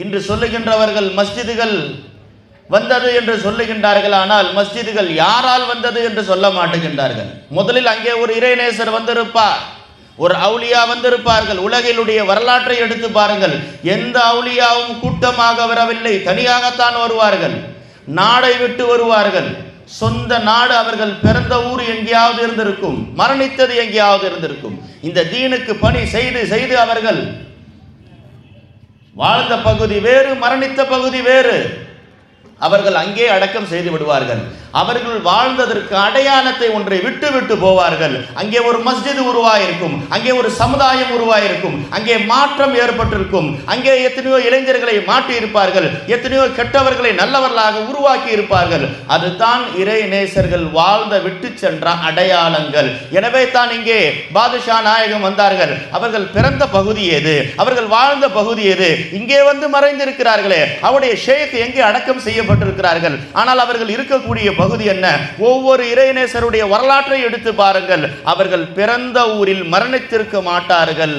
இன்று சொல்லுகின்றவர்கள் மஸ்ஜிதுகள் வந்தது என்று சொல்லுகின்றார்கள் ஆனால் மஸ்ஜிதுகள் யாரால் வந்தது என்று சொல்ல மாட்டுகின்றார்கள். முதலில் அங்கே ஒரு இறைநேசர் வந்திருப்பார் ஒரு அவுளியா வந்திருப்பார்கள். உலகிலுடைய வரலாற்றை எடுத்து பாருங்கள். எந்த அவுளியாவும் கூட்டமாக வரவில்லை தனியாகத்தான் வருவார்கள். நாடை விட்டு வருவார்கள். சொந்த நாடு அவர்கள் பிறந்த ஊர் எங்கேயாவது இருந்திருக்கும் மரணித்தது எங்கேயாவது இருந்திருக்கும். இந்த தீனுக்கு பணி செய்து செய்து அவர்கள் வாழ்ந்த பகுதி வேறு மரணித்த பகுதி வேறு. அவர்கள் அங்கே அடக்கம் செய்து விடுவார்கள். அவர்கள் வாழ்ந்ததற்கு அடையாளத்தை ஒன்றை விட்டு விட்டு போவார்கள். அங்கே ஒரு மஸ்ஜித் உருவாயிருக்கும். அங்கே ஒரு சமுதாயம் உருவாயிருக்கும். அங்கே மாற்றம் ஏற்பட்டிருக்கும். அங்கே எத்தனையோ இளைஞர்களை மாற்றி இருப்பார்கள் எத்தனையோ கெட்டவர்களை நல்லவர்களாக உருவாக்கி இருப்பார்கள் அதுதான் இறை நேசர்கள் வாழ்ந்த விட்டு சென்ற அடையாளங்கள். எனவே தான் இங்கே பாதுஷா நாயகம் வந்தார்கள். அவர்கள் பிறந்த பகுதி எது? அவர்கள் வாழ்ந்த பகுதி எது? இங்கே வந்து மறைந்திருக்கிறார்களே. அவருடைய ஷேக் எங்கே அடக்கம் செய்யப்பட்டிருக்கிறார்கள்? ஆனால் அவர்கள் இருக்கக்கூடிய பகுதி என்ன? ஒவ்வொரு இறைநேசருடைய வரலாற்றை எடுத்து பாருங்கள். அவர்கள் பிறந்த ஊரில் மரணித்திருக்க மாட்டார்கள்.